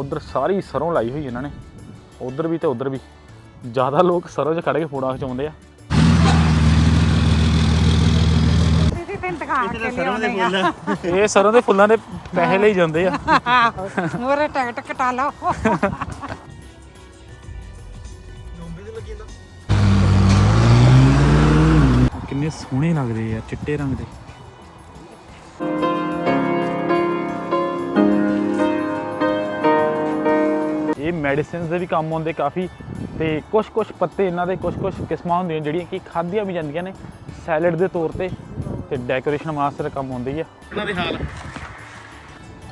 ਉਧਰ ਸਾਰੀ ਸਰੋਂ ਲਾਈ ਹੋਈ ਇਹਨਾਂ ਨੇ। ਉਧਰ ਵੀ ਤੇ ਉਧਰ ਵੀ। ਜ਼ਿਆਦਾ ਲੋਕ ਸਰੋਂ 'ਚ ਖੜ ਕੇ ਫੋਟੋਆਂ ਖਿਚਾਉਂਦੇ ਆ। ਇਹ ਸਰੋਂ ਦੇ ਫੁੱਲਾਂ ਦੇ ਪੈਸੇ ਲਈ ਜਾਂਦੇ ਆ। ਮੋਰੇ ਟਿਕਟ ਕਟਾ ਲਓ। ਕਿੰਨੇ ਸੋਹਣੇ ਲੱਗਦੇ ਆ ਚਿੱਟੇ ਰੰਗ ਦੇ। ਇਹ ਮੈਡੀਸਿਨਸ ਦੇ ਵੀ ਕੰਮ ਆਉਂਦੇ ਕਾਫੀ ਤੇ ਕੁਝ ਕੁਝ ਪੱਤੇ ਇਹਨਾਂ ਦੇ ਕੁਝ ਕੁਝ ਕਿਸਮਾਂ ਹੁੰਦੀਆਂ ਜਿਹੜੀਆਂ ਕਿ ਖਾਧੀਆਂ ਵੀ ਜਾਂਦੀਆਂ ਨੇ ਸੈਲਡ ਦੇ ਤੌਰ ਤੇ ਤੇ ਡੈਕੋਰੇਸ਼ਨ ਵਾਸਤੇ ਕੰਮ ਆਉਂਦੀ ਆ। ਇਹਨਾਂ ਦੇ ਹਾਲ।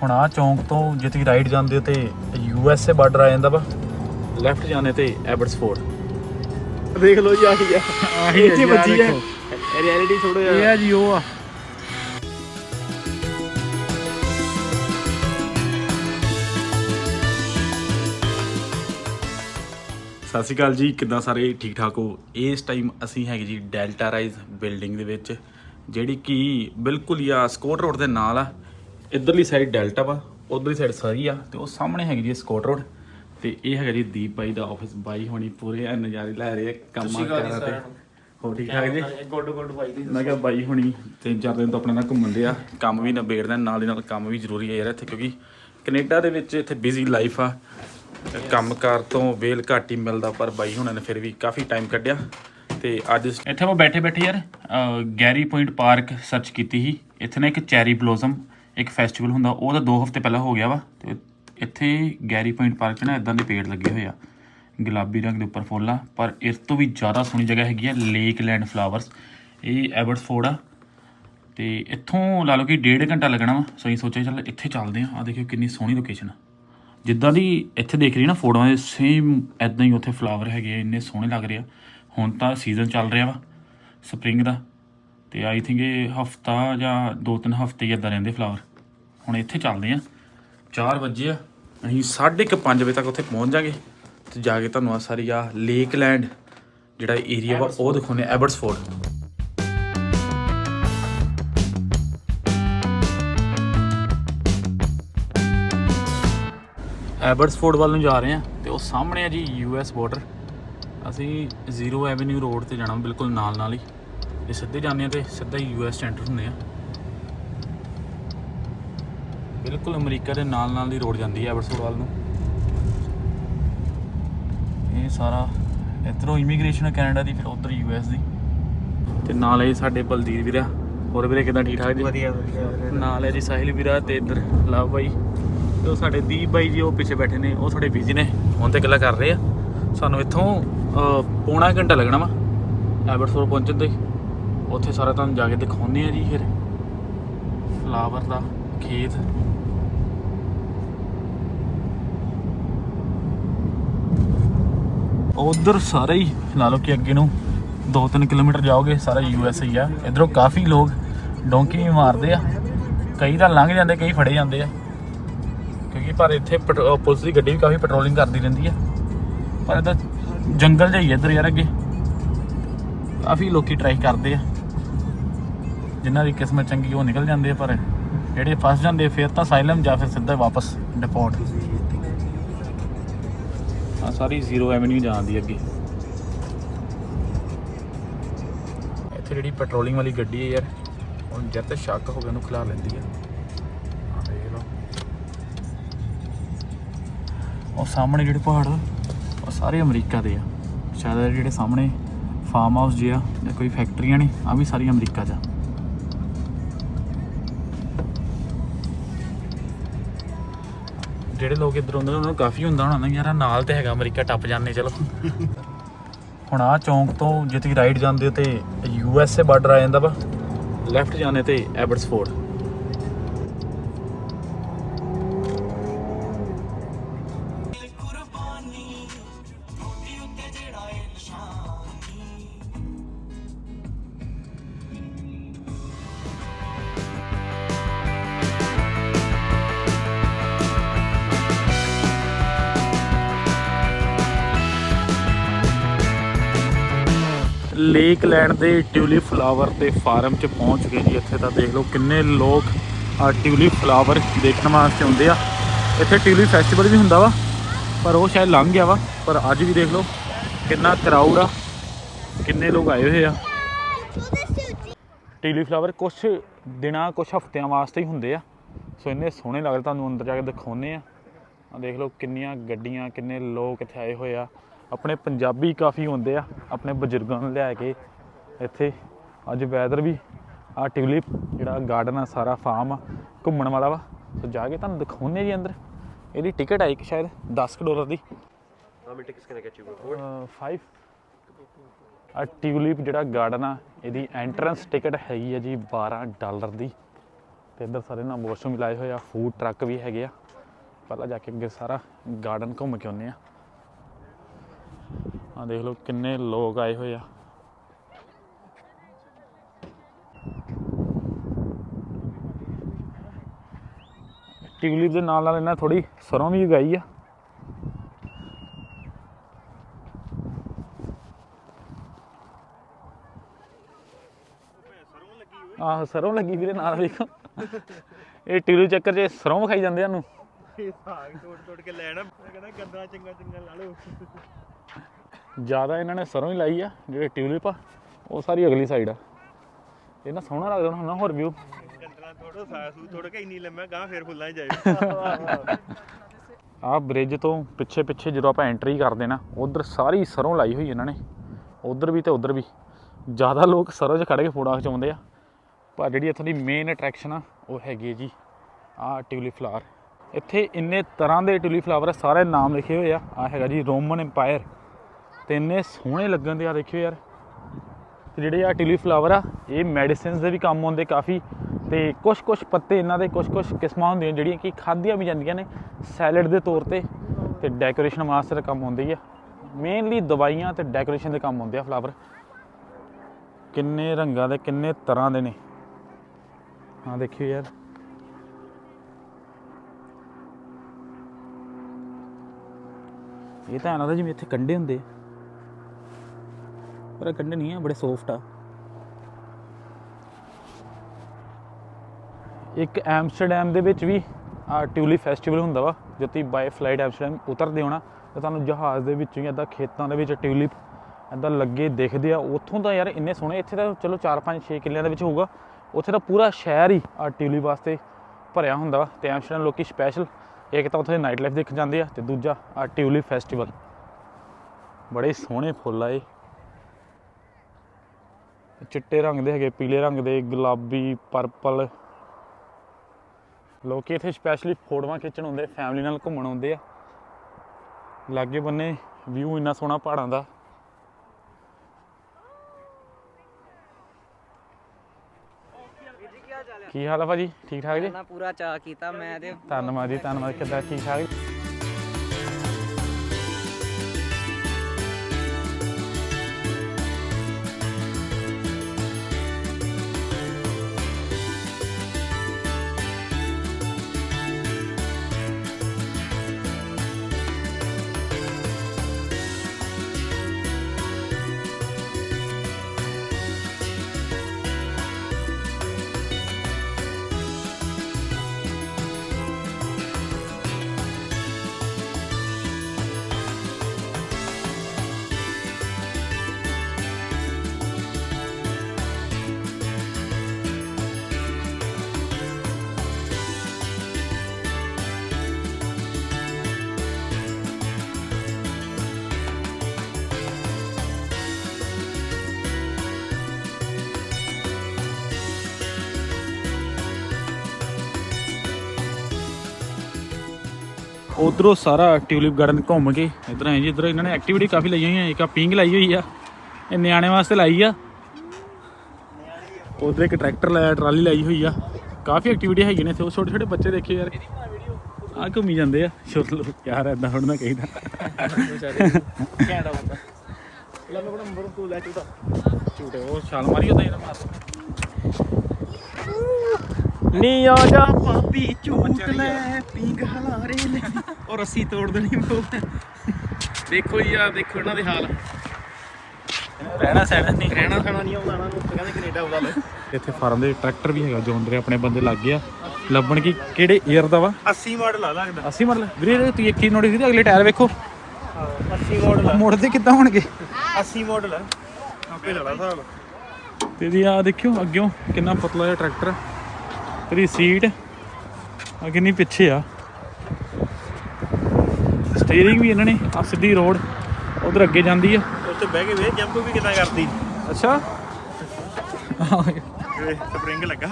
ਹੁਣ ਆ ਚੌਂਕ ਤੋਂ ਜੇ ਤੁਸੀਂ ਰਾਈਟ ਜਾਂਦੇ ਹੋ ਤੇ ਯੂ ਐਸ ਏ ਬਾਰਡਰ ਆ ਜਾਂਦਾ ਵਾ ਲੈਫਟ ਜਾਣੇ ਤੇ ਐਬਰਟਸਫੋਰਡ ਦੇਖ ਲਓ ਜੀ ਆਹੀ ਆ। ਆਹੀ ਇੱਥੇ ਵੱਜੀ ਹੈ ਰਿਐਲਿਟੀ ਥੋੜਾ ਇਹ ਆ ਜੀ ਉਹ ਆ। ਸਤਿ ਸ਼੍ਰੀ ਅਕਾਲ ਜੀ ਕਿੱਦਾਂ ਸਾਰੇ ਠੀਕ ਠਾਕ ਹੋ? ਇਸ ਟਾਈਮ ਅਸੀਂ ਹੈਗੇ ਜੀ ਡੈਲਟਾ ਰਾਈਜ਼ ਬਿਲਡਿੰਗ ਦੇ ਵਿੱਚ ਜਿਹੜੀ ਕਿ ਬਿਲਕੁਲ ਹੀ ਆ ਸਕੋਟ ਰੋਡ ਦੇ ਨਾਲ ਆ। ਇਧਰਲੀ ਸਾਈਡ ਡੈਲਟਾ ਵਾ ਉਧਰਲੀ ਸਾਈਡ ਸਰੀ ਆ ਤੇ ਉਹ ਸਾਹਮਣੇ ਹੈਗੀ ਜੀ ਸਕੋਟ ਰੋਡ ਤੇ ਇਹ ਹੈਗਾ ਜੀ ਦੀਪ ਬਾਈ ਦਾ ਆਫਿਸ ਬਾਈ ਹੋਣੀ ਪੂਰੇ ਐ ਨਜ਼ਾਰੇ ਲੈ ਰਹੇ ਆ ਕੰਮਾਂ ਕਰਾਂ ਤੇ ਹੋ ਠੀਕ ਠਾਕ ਜੀ? ਗੁੱਡ ਗੁੱਡ ਭਾਈ ਦੀ ਮੈਂ ਕਿਹਾ ਬਾਈ ਹੁਣੀ ਤਿੰਨ ਚਾਰ ਦਿਨ ਤੋਂ ਆਪਣੇ ਨਾਲ ਘੁੰਮਣ ਦੇ ਆ ਕੰਮ ਵੀ ਨਿਬੇੜਦੇ ਆ, ਨਾਲ ਦੀ ਨਾਲ ਕੰਮ ਵੀ ਜ਼ਰੂਰੀ ਹੈ ਯਾਰ ਇੱਥੇ ਕਿਉਂਕਿ ਕੈਨੇਡਾ ਦੇ ਵਿੱਚ ਇੱਥੇ ਬਿਜ਼ੀ ਲਾਈਫ ਆ। ਕੰਮਕਾਰ ਤੋਂ ਵੇਲ ਘੱਟ ਮਿਲਦਾ ਪਰ ਬਾਈ ਹੁਣਾਂ ਨੇ ਫਿਰ ਵੀ ਕਾਫੀ ਟਾਈਮ ਕੱਢਿਆ। ਤੇ ਅੱਜ ਇੱਥੇ ਆਪਾਂ ਬੈਠੇ ਬੈਠੇ ਯਾਰ ਗੈਰੀ ਪੁਆਇੰਟ ਪਾਰਕ ਸਰਚ ਕੀਤੀ ਸੀ। ਇੱਥੇ ਨਾ ਇੱਕ ਚੈਰੀ ਬਲੋਸਮ ਇੱਕ ਫੈਸਟੀਵਲ ਹੁੰਦਾ ਉਹ ਤਾਂ 2 ਹਫ਼ਤੇ ਪਹਿਲਾਂ ਹੋ ਗਿਆ ਵਾ। ਤੇ ਇੱਥੇ ਗੈਰੀ ਪੁਆਇੰਟ ਪਾਰਕ 'ਚ ਨਾ ਇਦਾਂ ਦੇ ਪੇੜ ਲੱਗੇ ਹੋਏ ਆ ਗੁਲਾਬੀ ਰੰਗ ਦੇ ਉੱਪਰ ਫੁੱਲ ਆ ਪਰ ਇਸ ਤੋਂ ਵੀ ਜ਼ਿਆਦਾ ਸੋਹਣੀ ਜਗ੍ਹਾ ਹੈਗੀ ਆ ਲੇਕ ਲੈਂਡ ਫਲਾਵਰਸ ਇਹ ਐਬਰਟਸਫੋਰਡ ਆ। ਤੇ ਇੱਥੋਂ ਲਾ ਲਓ ਕਿ ਡੇਢ ਘੰਟਾ ਲੱਗਣਾ ਵਾ ਸੋ ਅਸੀਂ ਸੋਚਿਆ ਚੱਲ ਇੱਥੇ ਚੱਲਦੇ ਆ ਆ ਦੇਖਿਓ ਕਿੰਨੀ ਸੋਹਣੀ ਲੋਕੇਸ਼ਨ ਆ। ਜਿੱਦਾਂ ਦੀ ਇੱਥੇ ਦੇਖ ਰਹੀ ਨਾ ਫੋਟੋਆਂ ਦੇ ਸੇਮ ਐਦਾਂ ਹੀ ਉੱਥੇ ਫਲਾਵਰ ਹੈਗੇ ਆ, ਇੰਨੇ ਸੋਹਣੇ ਲੱਗ ਰਹੇ ਆ। ਹੁਣ ਤਾਂ ਸੀਜ਼ਨ ਚੱਲ ਰਿਹਾ ਵਾ ਸਪਰਿੰਗ ਦਾ। ਤੇ ਆਈ ਥਿੰਕ ਇਹ ਹਫਤਾ ਜਾਂ 2-3 ਹਫ਼ਤੇ ਹੀ ਇਦਾਂ ਰਹਿੰਦੇ ਫਲਾਵਰ ਹੁਣ ਇੱਥੇ ਚੱਲਦੇ ਆ 4 ਵਜੇ ਆ, ਅਸੀਂ 5:30 ਵਜੇ ਤੱਕ ਉੱਥੇ ਪਹੁੰਚ ਜਾਗੇ। ਤੇ ਜਾ ਕੇ ਤੁਹਾਨੂੰ ਆ ਸਾਰੀ ਆ ਲੇਕਲੈਂਡ ਜਿਹੜਾ ਏਰੀਆ ਵਾ, ਉਹ ਦਿਖਾਉਣੇ ਐਬਰਟਸਫੋਰਡ ਐਬਰਟਸਫੋਰਡ ਵੱਲ ਨੂੰ ਜਾ ਰਹੇ ਆ ਤੇ ਉਹ ਸਾਹਮਣੇ ਆ ਜੀ ਯੂਐਸ ਬਾਰਡਰ ਅਸੀਂ ਜ਼ੀਰੋ ਐਵੇਨਿਊ ਰੋਡ ਤੇ ਜਾਣਾ ਬਿਲਕੁਲ ਨਾਲ ਨਾਲ ਹੀ। ਜੇ ਸਿੱਧੇ ਜਾਂਦੇ ਆ ਤੇ ਸਿੱਧਾ ਹੀ ਯੂਐਸ ਸੈਂਟਰ ਹੁੰਦੇ ਆ। ਬਿਲਕੁਲ ਅਮਰੀਕਾ ਦੇ ਨਾਲ ਨਾਲ ਦੀ ਰੋਡ ਜਾਂਦੀ ਹੈ ਐਬਰਟਸਫੋਰਡ ਵੱਲ ਨੂੰ। ਇਹ ਸਾਰਾ ਇੱਧਰੋਂ ਇਮੀਗ੍ਰੇਸ਼ਨ ਕੈਨੇਡਾ ਦੀ ਫਿਰ ਉਧਰ ਯੂਐਸ ਦੀ। ਤੇ ਨਾਲ ਇਹ ਸਾਡੇ ਬਲਦੀਪ ਵੀਰਾ ਹੋਰ ਵੀਰੇ ਕਿਦਾਂ ਠੀਕ ਠਾਕ ਜੀ? ਵਧੀਆ ਵਧੀਆ ਨਾਲ ਹੈ ਜੀ ਸਾਹਿਲ ਵੀਰਾ ਤੇ ਇੱਧਰ ਲਵ ਬਾਈ ਤੇ ਸਾਡੇ ਦੀਪ ਬਾਈ ਜੀ ਉਹ ਪਿੱਛੇ ਬੈਠੇ ਨੇ, ਉਹ ਥੋੜੇ ਬਿਜ਼ੀ ਨੇ ਫੋਨ ਤੇ ਗੱਲਾਂ ਕਰ ਰਹੇ ਆ। ਸਾਨੂੰ ਇੱਥੋਂ ਪੌਣਾ ਘੰਟਾ ਲੱਗਣਾ ਵਾ ਐਬਰਟਸਫੋਰਡ ਪਹੁੰਚਣ ਤੇ। ਉੱਥੇ ਸਾਰਾ ਤੁਹਾਨੂੰ ਜਾ ਕੇ ਦਿਖਾਉਂਦੇ ਆ ਜੀ ਫਿਰ। ਫਲਾਵਰ ਦਾ ਖੇਤ। ਉਧਰ ਸਾਰੇ ਹੀ, ਲਾ ਲਓ ਕਿ ਅੱਗੇ ਨੂੰ 2-3 ਕਿਲੋਮੀਟਰ ਜਾਓਗੇ, ਸਾਰਾ ਯੂ ਐਸ ਹੀ ਆ। ਇਧਰੋਂ ਕਾਫੀ ਲੋਕ ਡੋਂਕੀ ਵੀ ਮਾਰਦੇ ਆ। ਕਈ ਤਾਂ ਲੰਘ ਜਾਂਦੇ, ਕਈ ਫੜੇ ਜਾਂਦੇ ਆ। ਪਰ ਇੱਥੇ ਪੈਟ- ਪੁਲਿਸ ਦੀ ਗੱਡੀ ਵੀ ਕਾਫੀ ਪੈਟਰੋਲਿੰਗ ਕਰਦੀ ਰਹਿੰਦੀ ਹੈ ਪਰ ਇਹਦਾ ਜੰਗਲ ਜਿਹਾ ਹੀ ਇੱਧਰ ਯਾਰ ਅੱਗੇ। ਕਾਫੀ ਲੋਕੀ ਟਰਾਈ ਕਰਦੇ ਆ। ਜਿਨ੍ਹਾਂ ਦੀ ਕਿਸਮਤ ਚੰਗੀ ਉਹ ਨਿਕਲ ਜਾਂਦੇ ਆ, ਪਰ ਜਿਹੜੇ ਫਸ ਜਾਂਦੇ ਫਿਰ ਤਾਂ ਸਾਈਲਮ ਜਾਂ ਫਿਰ ਸਿੱਧਾ ਵਾਪਸ ਡਿਪੋਰਟ ਆ ਸਾਰੀ ਜ਼ੀਰੋ ਐਵਨਿਊ ਜਾਂਦੀ ਅੱਗੇ। ਇੱਥੇ ਜਿਹੜੀ ਪੈਟਰੋਲਿੰਗ ਵਾਲੀ ਗੱਡੀ ਹੈ ਯਾਰ, ਹੁਣ ਜਦ ਤੱਕ ਸ਼ੱਕ ਹੋਵੇ ਉਹਨੂੰ ਖਿਲਾ ਲੈਂਦੀ ਹੈ ਆ ਦੇਖ ਲਓ ਉਹ ਸਾਹਮਣੇ ਜਿਹੜੇ ਪਹਾੜ ਉਹ ਸਾਰੇ ਅਮਰੀਕਾ ਦੇ ਆ। ਸ਼ਾਇਦ ਜਿਹੜੇ ਸਾਹਮਣੇ ਫਾਰਮ ਹਾਊਸ ਜਿਹਾ ਜਾਂ ਕੋਈ ਫੈਕਟਰੀਆਂ ਨੇ ਆ ਵੀ ਸਾਰੀ ਅਮਰੀਕਾ 'ਚ ਆ। ਜਿਹੜੇ ਲੋਕ ਇੱਧਰ ਆਉਂਦੇ ਨੇ ਉਹਨਾਂ ਨੂੰ ਕਾਫੀ ਹੁੰਦਾ ਹੋਣਾ ਨਾ ਯਾਰ ਨਾਲ ਤੇ ਹੈਗਾ ਅਮਰੀਕਾ ਟੱਪ ਜਾਂਦੇ ਚਲੋ। ਹੁਣ ਆ ਚੌਂਕ ਤੋਂ ਜੇ ਤੁਸੀਂ ਰਾਈਟ ਜਾਂਦੇ ਹੋ ਤੇ ਯੂ ਐਸ ਏ ਬਾਰਡਰ ਆ ਜਾਂਦਾ ਵਾ ਲੈਫਟ ਜਾਣੇ ਤੇ ਐਬਰਟਸਫੋਰਡ ਲੇਕਲੈਂਡ ਦੇ ਟਿਊਲਿਪ ਫਲਾਵਰ ਦੇ ਫਾਰਮ 'ਚ ਪਹੁੰਚ ਗਏ ਜੀ। ਇੱਥੇ ਤਾਂ ਦੇਖ ਲਓ ਕਿੰਨੇ ਲੋਕ ਆ ਟਿਊਲਿਪ ਫਲਾਵਰ ਦੇਖਣ ਵਾਸਤੇ ਆਉਂਦੇ ਆ। ਇੱਥੇ ਟਿਊਲਿਪ ਫੈਸਟੀਵਲ ਵੀ ਹੁੰਦਾ ਵਾ, ਪਰ ਉਹ ਸ਼ਾਇਦ ਲੰਘ ਗਿਆ ਵਾ, ਪਰ ਅੱਜ ਵੀ ਦੇਖ ਲਓ ਕਿੰਨਾ ਕਰਾਊਡ ਆ, ਕਿੰਨੇ ਲੋਕ ਆਏ ਹੋਏ ਆ। ਟਿਊਲਿਪ ਫਲਾਵਰ ਕੁਝ ਦਿਨਾਂ ਕੁਝ ਹਫ਼ਤਿਆਂ ਵਾਸਤੇ ਹੀ ਹੁੰਦੇ ਆ। ਸੋ ਇੰਨੇ ਸੋਹਣੇ ਲੱਗਦੇ ਤੁਹਾਨੂੰ ਅੰਦਰ ਜਾ ਕੇ ਦਿਖਾਉਨੇ ਆ। ਆ ਦੇਖ ਲਓ ਕਿੰਨੀਆਂ ਗੱਡੀਆਂ, ਕਿੰਨੇ ਲੋਕ ਇੱਥੇ ਆਏ ਹੋਏ ਆ। ਆਪਣੇ ਪੰਜਾਬੀ ਕਾਫੀ ਹੁੰਦੇ ਆ ਆਪਣੇ ਬਜ਼ੁਰਗਾਂ ਨੂੰ ਲਿਆ ਕੇ ਇੱਥੇ। ਅੱਜ ਵੈਦਰ ਵੀ ਆ ਟਿਊਲਿਪ ਜਿਹੜਾ ਗਾਰਡਨ ਆ ਸਾਰਾ ਫਾਰਮ ਆ ਘੁੰਮਣ ਵਾਲਾ ਵਾ। ਸੋ ਜਾ ਕੇ ਤੁਹਾਨੂੰ ਦਿਖਾਉਨੇ ਜੀ ਅੰਦਰ। ਇਹਦੀ ਟਿਕਟ ਆ ਇੱਕ ਸ਼ਾਇਦ 10 ਕੁ ਡਾਲਰ ਦੀ। Many tickets can I get you? 5 ਆ ਟਿਊਲਿਪ ਜਿਹੜਾ ਗਾਰਡਨ ਆ ਇਹਦੀ ਐਂਟਰੈਂਸ ਟਿਕਟ ਹੈਗੀ ਆ ਜੀ 12 ਡਾਲਰ ਦੀ। ਤੇ ਇੱਧਰ ਸਾਰੇ ਨਾ ਵਾਸ਼ਰੂਮ ਲਾਏ ਹੋਏ ਆ ਫੂਡ ਟਰੱਕ ਵੀ ਹੈਗੇ ਆ। ਪਹਿਲਾਂ ਜਾ ਕੇ ਅੱਗੇ ਸਾਰਾ ਗਾਰਡਨ ਘੁੰਮ ਕੇ ਆਉਂਦੇ ਆ। ਆ ਦੇਖ ਲਓ ਕਿੰਨੇ ਲੋਕ ਆਏ ਹੋਏ ਆ। ਟਿਊਲਿਪ ਦੇ ਨਾਲ ਨਾਲ ਇਹਨਾਂ ਥੋੜੀ ਸਰੋਂ ਵੀ ਉਗਾਈ ਆ। ਆਹ ਸਰੋਂ ਲੱਗੀ ਵੀਰੇ ਨਾਲ ਵੇਖੋ। ਇਹ ਟਿਊਲੂ ਚੱਕਰ 'ਚ ਸਰੋਂ ਵਿਖਾਈ ਜਾਂਦੇ ਆ ਨੂੰ ਸਾਗ ਤੋੜ ਤੋੜ ਕੇ ਲੈਣਾ ਕਹਿੰਦਾ ਗੰਦਾ ਚੰਗਾ ਚੰਗਾ ਲਾ ਲਓ। ਜ਼ਿਆਦਾ ਇਹਨਾਂ ਨੇ ਸਰੋਂ ਹੀ ਲਾਈ ਆ ਜਿਹੜੇ ਟਿਊਲਿਪ ਆ ਉਹ ਸਾਰੀ ਅਗਲੀ ਸਾਈਡ ਆ। ਇਹ ਨਾ ਸੋਹਣਾ ਲੱਗਦਾ ਹੁਣ ਨਾ ਹੋਰ ਵਿਊ ਗੰਦਲਾ ਥੋੜੋ ਸਾਗ ਸੂ ਥੋੜ ਕੇ ਇੰਨੀ ਲੰਮਾ ਗਾਂ ਫੇਰ ਫੁੱਲਾਂ 'ਚ ਜਾਏ ਆਹ ਬ੍ਰਿਜ ਤੋਂ ਪਿੱਛੇ ਪਿੱਛੇ ਜਦੋਂ ਆਪਾਂ ਐਂਟਰੀ ਕਰਦੇ ਨਾ ਉਧਰ ਸਾਰੀ ਸਰੋਂ ਲਾਈ ਹੋਈ ਇਹਨਾਂ ਨੇ। ਉਧਰ ਵੀ ਤੇ ਉਧਰ ਵੀ। ਜ਼ਿਆਦਾ ਲੋਕ ਸਰੋਂ 'ਚ ਖੜ ਕੇ ਫੋਟੋਆਂ ਖਿਚਾਉਂਦੇ ਆ। ਪਰ ਜਿਹੜੀ ਇੱਥੋਂ ਦੀ ਮੇਨ ਅਟਰੈਕਸ਼ਨ ਆ ਉਹ ਹੈਗੀ ਜੀ ਆਹ ਟਿਊਲਿਪ ਫਲਾਵਰ ਇੱਥੇ ਇੰਨੇ ਤਰ੍ਹਾਂ ਦੇ ਟਿਊਲਿਪ ਫਲਾਵਰ ਆ ਸਾਰੇ ਨਾਮ ਲਿਖੇ ਹੋਏ ਆ। ਆ ਹੈਗਾ ਜੀ ਰੋਮਨ ਐਮਪਾਇਰ ਤੇ ਇੰਨੇ ਸੋਹਣੇ ਲੱਗਣ ਦੇ ਆ ਦੇਖਿਓ ਯਾਰ। ਤੇ ਜਿਹੜੇ ਆ ਟਿਲੀ ਫਲਾਵਰ ਆ, ਇਹ ਮੈਡੀਸਿਨਸ ਦੇ ਵੀ ਕੰਮ ਆਉਂਦੇ ਕਾਫੀ। ਤੇ ਕੁਝ ਕੁਝ ਪੱਤੇ ਇਹਨਾਂ ਦੇ ਕੁਝ ਕੁਝ ਕਿਸਮਾਂ ਹੁੰਦੀਆਂ ਜਿਹੜੀਆਂ ਕਿ ਖਾਧੀਆਂ ਵੀ ਜਾਂਦੀਆਂ ਨੇ ਸੈਲਡ ਦੇ ਤੌਰ ਤੇ। ਤੇ ਡੈਕੋਰੇਸ਼ਨ ਵਾਸਤੇ ਕੰਮ ਆਉਂਦੇ ਹੀ ਆ। ਮੇਨਲੀ ਦਵਾਈਆਂ ਤੇ ਡੈਕੋਰੇਸ਼ਨ ਦੇ ਕੰਮ ਆਉਂਦੇ ਆ ਫਲਾਵਰ ਕਿੰਨੇ ਰੰਗਾਂ ਦੇ, ਕਿੰਨੇ ਤਰ੍ਹਾਂ ਦੇ ਨੇ। ਹਾਂ ਦੇਖਿਓ ਯਾਰ। ਇਹ ਤਾਂ ਇਹਨਾਂ ਦਾ ਜਿਵੇਂ ਇੱਥੇ ਕੰਡੇ ਹੁੰਦੇ ਆ। ਪਰ ਕੰਡੇ ਨਹੀਂ ਆ, ਬੜੇ ਸੌਫਟ ਆ। ਇੱਕ ਐਮਸਟਰਡਮ ਦੇ ਵਿੱਚ ਵੀ ਆ ਟਿਊਲਿਪ ਫੈਸਟੀਵਲ ਹੁੰਦਾ ਵਾ ਜੇ ਤੁਸੀਂ ਬਾਈ ਫਲਾਈਟ ਐਮਸਟਰਡਮ ਉਤਰਦੇ ਹੋ ਨਾ ਤਾਂ ਤੁਹਾਨੂੰ ਜਹਾਜ਼ ਦੇ ਵਿੱਚ ਹੀ ਇਦਾਂ ਖੇਤਾਂ ਦੇ ਵਿੱਚ ਟਿਊਲਿਪ ਇਦਾਂ ਲੱਗੇ ਦਿਖਦੇ ਆ। ਉੱਥੋਂ ਤਾਂ ਯਾਰ ਇੰਨੇ ਸੋਹਣੇ, ਇੱਥੇ ਤਾਂ ਚਲੋ 4-5 6 ਕਿੱਲਿਆਂ ਦੇ ਵਿੱਚ ਹੋਊਗਾ। ਉੱਥੇ ਤਾਂ ਪੂਰਾ ਸ਼ਹਿਰ ਹੀ ਆ ਟਿਊਲਿਪ ਵਾਸਤੇ ਭਰਿਆ ਹੁੰਦਾ ਵਾ, ਤੇ ਐਮਸਟਰਡਮ ਲੋਕੀ ਸਪੈਸ਼ਲ ਇੱਕ ਤਾਂ ਉੱਥੇ ਨਾਈਟ ਲਾਈਫ ਦੇਖਣ ਜਾਂਦੇ ਆ, ਤੇ ਦੂਜਾ ਆ ਟਿਊਲਿਪ ਫੈਸਟੀਵਲ ਬੜੇ ਸੋਹਣੇ ਫੁੱਲ ਆ ਇਹ। ਚਿੱਟੇ ਰੰਗ ਦੇ ਹੈਗੇ ਪੀਲੇ ਰੰਗ ਦੇ ਗੁਲਾਬੀ ਪਰਪਲ ਲੋਕੀ ਇੱਥੇ ਸਪੈਸ਼ਲੀ ਫੋਟੋਆਂ ਖਿੱਚਣ ਆਉਂਦੇ ਫੈਮਿਲੀ ਨਾਲ ਘੁੰਮਣ ਆਉਂਦੇ ਆ। ਲਾਗੇ ਬੰਨੇ ਵਿਊ ਇੰਨਾ ਸੋਹਣਾ ਪਹਾੜਾਂ ਦਾ। ਕੀ ਹਾਲ ਆ ਭਾਜੀ? ਠੀਕ ਠਾਕ ਜੀ? ਨਾ ਪੂਰਾ ਚਾਅ ਕੀਤਾ ਮੈਂ ਤੇ ਧੰਨਵਾਦ ਜੀ ਧੰਨਵਾਦ। ਕਿੱਦਾਂ ਠੀਕ ਠਾਕ ਉਧਰੋਂ ਸਾਰਾ ਟਿਊਲਿਪ ਗਾਰਡਨ ਘੁੰਮ ਕੇ ਇਧਰ ਆਏ ਜੀ ਇਧਰ ਇਹਨਾਂ ਨੇ ਐਕਟੀਵਿਟੀ ਕਾਫੀ ਲਾਈ ਹੋਈਆਂ ਇੱਕ ਆ ਪਿੰਗ ਲਾਈ ਹੋਈ ਆ ਇਹ ਨਿਆਣੇ ਵਾਸਤੇ ਲਾਈ ਆ। ਉਧਰ ਇੱਕ ਟਰੈਕਟਰ ਲਾਇਆ ਟਰਾਲੀ ਲਾਈ ਹੋਈ ਆ। ਕਾਫੀ ਐਕਟੀਵਿਟੀ ਹੈਗੀਆਂ ਨੇ ਇੱਥੇ ਉਹ ਛੋਟੇ ਛੋਟੇ ਬੱਚੇ ਦੇਖੇ ਯਾਰ। ਆ ਘੁੰਮੀ ਜਾਂਦੇ ਆ ਲੋਕ ਯਾਰ ਐਦਾਂ ਹੁਣ ਨਾ ਕਹੀਦਾ। ਘੈਂਟਾ ਬੰਦਾ ਲੈ ਮੈਂ ਨੰਬਰ ਤੂੰ ਲੈ ਚੂਤਾ ਝੂਟੇ ਉਹ ਛਾਲ ਮਾਰੀ ਹੁੰਦਾ ਇਹਨਾਂ ਮਾਰ। ਨੀ ਆ ਜਾ ਪਾਪੀ ਝੂਟ ਲੈ ਪਿੰਗ ਹਲਾਰੇ ਲੈ। ਉਹ ਰੱਸੀ ਤੋੜ ਦੇਣੀ ਮੋ ਦੇਖੋ ਜੀ ਆ ਦੇਖੋ ਇਹਨਾਂ ਦੇ ਹਾਲ। ਰਹਿਣਾ ਸਹਿਣਾ ਨਹੀਂ। ਰਹਿਣਾ ਖਾਣਾ ਨਹੀਂ ਆਉਂਦਾ ਨਾ। ਨੂੰ ਕਹਿੰਦੇ ਕੈਨੇਡਾ ਉਹਦਾ ਲੈ ਇੱਥੇ ਫਾਰਮ ਦੇ ਟਰੈਕਟਰ ਵੀ ਹੈਗਾ ਦੇ ਆਪਣੇ ਬੰਦੇ ਲੱਗ ਗਿਆ। ਲੱਭਣ ਕੀ ਕਿਹੜੇ ਏਅਰ ਦਾ ਵਾ? 80 ਮਾਡਲ ਆ ਲੱਗਦਾ 80 ਮਰਲ ਵੀਰੇ ਤੁਸੀਂ ਇੱਕ ਹੀ ਨੋਟਿਸ ਕੀਤੀ ਅਗਲੇ ਟਾਇਰ ਵੇਖੋ। 80 ਮਾਡਲ ਆ ਮੁੜਦੇ ਕਿੱਦਾਂ ਹੋਣਗੇ? 80 ਮਾਡਲ ਆ ਆਪੇ ਲੜਾ ਹਿਸਾਬ। ਤੇ ਇਹਦੀ ਆ ਦੇਖਿਓ ਅੱਗਿਓਂ ਕਿੰਨਾ ਪਤਲਾ ਜਿਹਾ ਟਰੈਕਟਰ ਇਹਦੀ ਸੀਟ ਆ ਕਿੰਨੀ ਪਿੱਛੇ ਆ। ਸਟੀਅਰਿੰਗ ਵੀ ਇਹਨਾਂ ਨੇ ਆ ਸਿੱਧੀ ਰੋਡ ਉਧਰ ਅੱਗੇ ਜਾਂਦੀ ਆ। ਉੱਤੇ ਬਹਿ ਕੇ ਵੇ ਜੰਪ ਵੀ ਕਿਦਾਂ ਕਰਦੀ। ਅੱਛਾ। ਵੇ ਸਪਰਿੰਗ ਲੱਗਾ।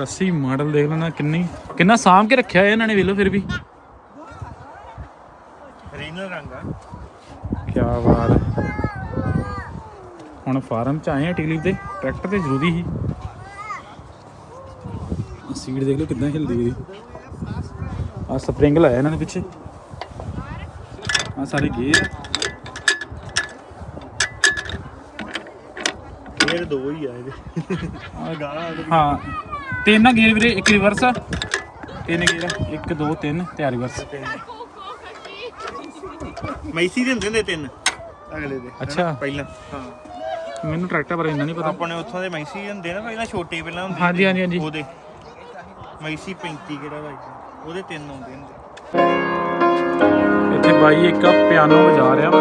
ਰੱਸੀ ਮਾਡਲ ਦੇਖ ਲੈਣਾ ਕਿੰਨੀ। ਕਿੰਨਾ ਸਾਂਭ ਕੇ ਰੱਖਿਆ ਇਹਨਾਂ ਨੇ ਵੇਲੋ ਫਿਰ ਵੀ। ਰੀਨਲ ਰੰਗ ਆ। ਕੀ ਬਾਤ ਹੁਣ ਫਾਰਮ ਚ ਆਏ ਆ ਟਿਕਲੀ ਤੇ ਟਰੈਕਟਰ ਤੇ ਜ਼ਰੂਰੀ ਸੀ। ਸੀਟ ਦੇਖ ਲਓ ਕਿੱਦਾਂ ਹਿਲਦੀ ਇਹਦੀ। ਆ ਸਪਰਿੰਗ ਲਾਇਆ ਇਹਨਾਂ ਨੇ ਪਿੱਛੇ। ਆ ਸਾਰੇ ਗੇਅਰ। ਇਹ ਦੋ ਹੀ ਆ ਇਹਦੇ। ਆ ਗਾਣਾ ਹਾਂ ਤਿੰਨ ਆ ਗੇਅਰ ਵੀਰੇ ਇੱਕ ਰਿਵਰਸ ਆ। ਤਿੰਨ ਗੇਅਰ ਆ ਇੱਕ ਦੋ ਤਿੰਨ ਤੇ ਰਿਵਰਸ। ਮੈਸੀ ਦੇ ਹੁੰਦੇ ਨੇ ਤਿੰਨ। ਅਗਲੇ ਦੇ? ਅੱਛਾ। ਪਹਿਲਾਂ। ਹਾਂ। ਮੈਨੂੰ ਟਰੈਕਟਰ ਬਾਰੇ ਇੰਨਾ ਨਹੀਂ ਪਤਾ ਆਪਣੇ ਉੱਥੋਂ ਦੇ ਮੈਸੀ ਹੁੰਦੇ ਨਾ ਪਹਿਲਾਂ ਛੋਟੇ ਪਹਿਲਾਂ ਹੁੰਦੇ ਹਾਂਜੀ। ਹਾਂਜੀ, ਹਾਂਜੀ। ਉਹਦੇ ਮੈਸੀ 35 ਕਿਹੜਾ ਭਾਈ ਉਹਦੇ ਤਿੰਨ ਆਉਂਦੇ ਹੁੰਦੇ ਇੱਥੇ ਬਾਈ ਇੱਕ ਪਿਆਨੋ ਵਜਾ ਰਿਹਾ ਵਾ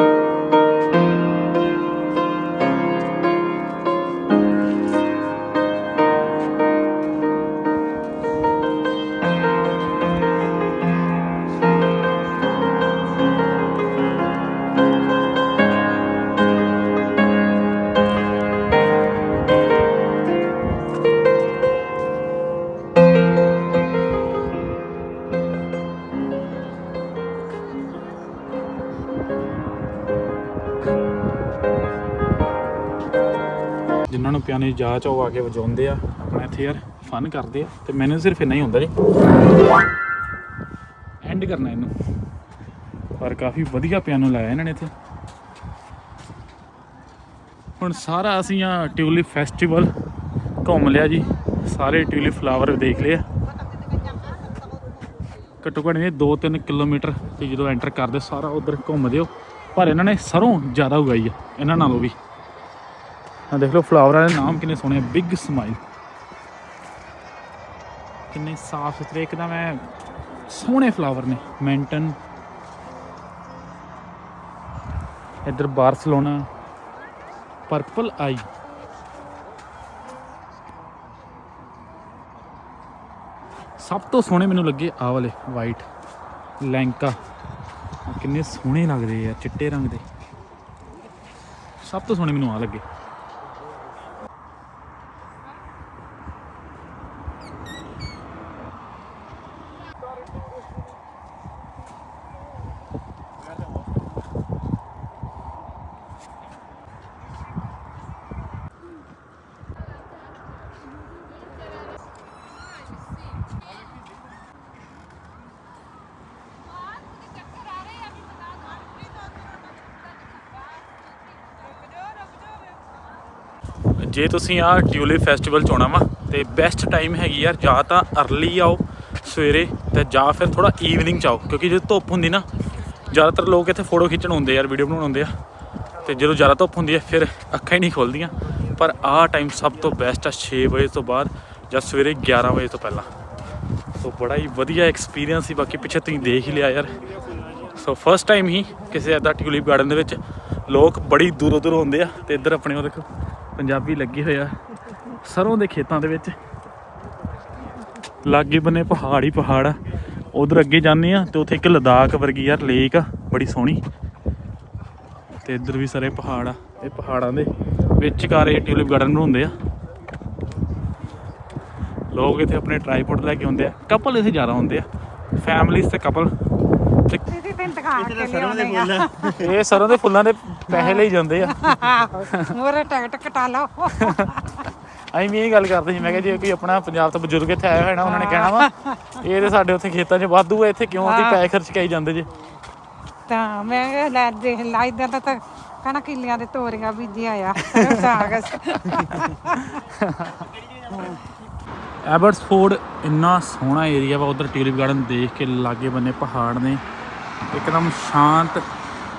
ਜਿਨ੍ਹਾਂ ਨੂੰ ਪਿਆਨੇ ਜਾਚ ਆ, ਉਹ ਆ ਕੇ ਵਜਾਉਂਦੇ ਆ, ਆਪਣਾ ਇੱਥੇ ਯਾਰ ਫਨ ਕਰਦੇ ਆ, ਤੇ ਮੈਨੂੰ ਸਿਰਫ ਇੰਨਾ ਹੀ ਹੁੰਦਾ ਜੀ। ਐਂਡ ਕਰਨਾ ਇਹਨੂੰ। ਪਰ ਕਾਫੀ ਵਧੀਆ ਪਿਆਨੋ ਲਾਇਆ ਇਹਨਾਂ ਨੇ ਇੱਥੇ। ਹੁਣ ਸਾਰਾ ਅਸੀਂ ਆ ਟਿਊਲਿਪ ਫੈਸਟੀਵਲ ਘੁੰਮ ਲਿਆ ਜੀ। ਸਾਰੇ ਟਿਊਲਿਪ ਫਲਾਵਰ ਦੇਖ ਲਏ ਘੱਟੋ ਘੱਟ ਇਹ 2-3 ਕਿਲੋਮੀਟਰ ਤੇ ਜਦੋਂ ਐਂਟਰ ਕਰਦੇ ਸਾਰਾ ਉਧਰ ਘੁੰਮ ਦਿਓ। ਪਰ ਇਹਨਾਂ ਨੇ ਸਰੋਂ ਜ਼ਿਆਦਾ ਉਗਾਈ ਆ, ਇਹਨਾਂ ਨਾਲੋਂ ਵੀ। ਆ ਦੇਖ ਲਓ ਫਲਾਵਰਾਂ ਦੇ ਨਾਮ ਕਿੰਨੇ ਸੋਹਣੇ ਬਿਗ ਸਮਾਈਲ ਕਿੰਨੇ ਸਾਫ਼ ਸੁਥਰੇ, ਇੱਕਦਮ ਐ ਸੋਹਣੇ ਫਲਾਵਰ ਨੇ ਮੈਂਟਨ ਇੱਧਰ ਬਾਰਸਲੋਨਾ ਪਰਪਲ ਆਈ ਸਭ ਤੋਂ ਸੋਹਣੇ ਮੈਨੂੰ ਲੱਗੇ ਆ ਵਾਲੇ ਵਾਈਟ ਲੈਂਕਾ ਕਿੰਨੇ ਸੋਹਣੇ ਲੱਗਦੇ ਆ, ਚਿੱਟੇ ਰੰਗ ਦੇ। ਸਭ ਤੋਂ ਸੋਹਣੇ ਮੈਨੂੰ ਆ ਲੱਗੇ। ਜੇ ਤੁਸੀਂ ਆ ਟਿਊਲਿਪ ਫੈਸਟੀਵਲ ਚ ਆਉਣਾ ਵਾ, ਤੇ ਬੈਸਟ ਟਾਈਮ ਹੈਗੀ ਯਾਰ, ਜਾਂ ਤਾਂ ਅਰਲੀ ਆਓ ਸਵੇਰੇ, ਤੇ ਜਾਂ ਫਿਰ ਥੋੜਾ ਈਵਨਿੰਗ ਚ ਆਓ, ਕਿਉਂਕਿ ਜਦੋਂ ਧੁੱਪ ਹੁੰਦੀ ਨਾ, ਜ਼ਿਆਦਾਤਰ ਲੋਕ ਇੱਥੇ ਫੋਟੋ ਖਿੱਚਣ ਆਉਂਦੇ ਯਾਰ ਵੀਡੀਓ ਬਣਾਉਣ ਹੁੰਦੇ ਆ। ਤੇ ਜਦੋਂ ਜ਼ਿਆਦਾ ਧੁੱਪ ਹੁੰਦੀ ਹੈ, ਫਿਰ ਅੱਖਾਂ ਹੀ ਨਹੀਂ ਖੁੱਲਦੀਆਂ। ਪਰ ਆਹ ਟਾਈਮ ਸਭ ਤੋਂ ਬੈਸਟ ਆ 6 ਵਜੇ ਤੋਂ ਬਾਅਦ ਜਾਂ ਸਵੇਰੇ 11 ਵਜੇ ਤੋਂ ਪਹਿਲਾਂ। ਸੋ ਬੜਾ ਹੀ ਵਧੀਆ ਐਕਸਪੀਰੀਅੰਸ ਸੀ, ਬਾਕੀ ਪਿੱਛੇ ਤੁਸੀਂ ਦੇਖ ਹੀ ਲਿਆ ਯਾਰ। ਸੋ ਫਸਟ ਟਾਈਮ ਹੀ ਕਿਸੇ ਐਦਾ ਟਿਊਲਿਪ ਗਾਰਡਨ ਦੇ ਵਿੱਚ ਲੋਕ ਬੜੀ ਦੂਰੋਂ ਦੂਰੋਂ ਆਉਂਦੇ ਆ, ਤੇ ਇੱਧਰ ਆਪਣੇ ਉਹ ਦੇਖੋ। ਪੰਜਾਬੀ ਲੱਗੇ ਹੋਏ ਆ ਸਰੋਂ ਦੇ ਖੇਤਾਂ ਦੇ ਵਿੱਚ। ਲਾਗੇ ਬੰਨੇ ਪਹਾੜ ਹੀ ਪਹਾੜ ਆ। ਉਧਰ ਅੱਗੇ ਜਾਂਦੇ ਆ ਤੇ ਉੱਥੇ ਇੱਕ ਲਦਾਖ ਵਰਗੀ ਯਾਰ ਲੇਕ ਆ, ਬੜੀ ਸੋਹਣੀ। ਤੇ ਇੱਧਰ ਵੀ ਸਾਰੇ ਪਹਾੜ ਆ। ਇਹ ਪਹਾੜਾਂ ਦੇ ਵਿਚਕਾਰ ਇਹ ਟਿਊਲਿਪ ਗਾਰਡਨ ਬਣਾਉਂਦੇ ਆ। ਲੋਕ ਇੱਥੇ ਆਪਣੇ ਟ੍ਰਾਈਪੋਡ ਲੈ ਕੇ ਆਉਂਦੇ ਆ। ਕਪਲ ਇੱਥੇ ਜ਼ਿਆਦਾ ਹੁੰਦੇ ਆ। ਫੈਮਲੀਜ਼ ਤੇ ਕਪਲ ਕੇ ਲਿਆਉਣੇ ਆ। ਇਹ ਸਰੋਂ ਦੇ ਫੁੱਲਾਂ ਦੇ ਪੈਸੇ ਲਈ ਜਾਂਦੇ ਆ। ਮੋਰੇ ਟਿਕਟ ਕਟਾ ਲਓ। ਅਸੀਂ ਵੀ ਇਹ ਗੱਲ ਕਰਦੇ ਸੀ ਮੈਂ ਕਿਹਾ ਜੇ ਕੋਈ ਆਪਣਾ ਪੰਜਾਬ ਤੋਂ ਬਜ਼ੁਰਗ ਇੱਥੇ ਆਇਆ ਹੋਇਆ ਨਾ ਉਹਨਾਂ ਨੇ ਕਹਿਣਾ ਵਾ ਇਹ ਤੇ ਸਾਡੇ ਉੱਥੇ ਖੇਤਾਂ 'ਚ ਵਾਧੂ ਆ ਇੱਥੇ ਕਿਉਂ ਅਸੀਂ ਪੈਸੇ ਖਰਚ ਕੇ ਆਈ ਜਾਂਦੇ ਜੇ। ਤਾਂ ਮੈਂ ਕਿਹਾ ਲੈ ਦੇਖ ਲਾ ਇਦਾਂ ਦਾ ਤਾਂ ਕਹਣਾ ਕਿੱਲਿਆਂ ਦੇ ਤੋਰੀਆਂ ਬੀਜੀਆਂ ਆ ਸਾਗ ਐਬਰਟਸਫੋਰਡ ਇੰਨਾ ਸੋਹਣਾ ਏਰੀਆ ਵਾ ਉਧਰ ਟਿਊਲਿਪ ਗਾਰਡਨ ਦੇਖ ਕੇ ਲਾਗੇ ਬੰਨੇ ਪਹਾੜ ਨੇ। ਇੱਕਦਮ ਸ਼ਾਂਤ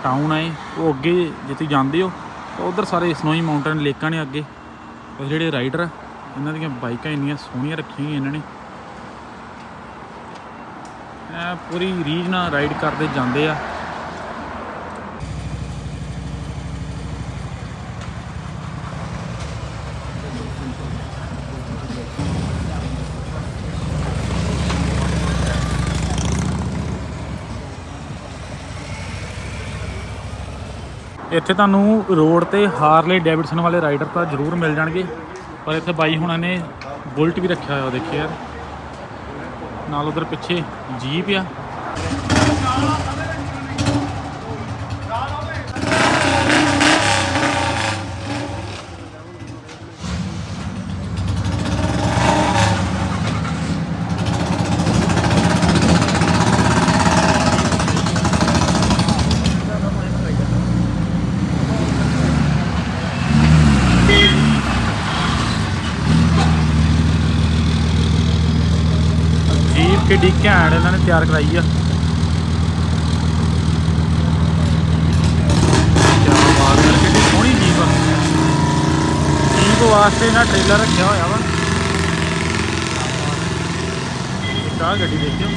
ਟਾਊਨ ਹੈ ਉਹ ਅੱਗੇ ਜੇ ਤੁਸੀਂ ਜਾਂਦੇ ਹੋ, ਤਾਂ ਉਧਰ ਸਾਰੇ ਸਨੋਈ ਮਾਊਂਟਨ ਲੇਕਾਂ ਨੇ ਅੱਗੇ। ਉਹ ਜਿਹੜੇ ਰਾਈਡਰ ਆ, ਇਹਨਾਂ ਦੀਆਂ ਬਾਈਕਾਂ ਇੰਨੀਆਂ ਸੋਹਣੀਆਂ ਰੱਖੀਆਂ ਹੋਈਆਂ ਇਹਨਾਂ ਨੇ। ਪੂਰੀ ਰੀਝ ਨਾਲ ਰਾਈਡ ਕਰਦੇ ਜਾਂਦੇ ਆ। ਇੱਥੇ ਤੁਹਾਨੂੰ ਰੋਡ ਤੇ ਹਾਰਲੇ ਡੈਵਿਡਸਨ ਵਾਲੇ ਰਾਈਡਰ ਤਾਂ ਜ਼ਰੂਰ ਮਿਲ ਜਾਣਗੇ, ਪਰ ਇੱਥੇ ਬਾਈ ਹੁਣਾਂ ਨੇ ਬੁਲਟ ਵੀ ਰੱਖਿਆ ਹੋਇਆ ਦੇਖਿਆ ਯਾਰ। ਨਾਲ ਉਧਰ ਪਿੱਛੇ ਜੀਪ ਆ। ਕਿੱਡੀ ਘੈਂਟ ਇਹਨਾਂ ਨੇ ਤਿਆਰ ਕਰਾਈ ਆ। ਸੋਹਣੀ ਜੀਪ ਆ। ਜੀਪ ਵਾਸਤੇ ਇਹਨਾਂ ਟ੍ਰੇਲਰ ਰੱਖਿਆ ਹੋਇਆ ਵਾ। ਇੱਕ ਆਹ ਗੱਡੀ ਦੇਖਿਓ।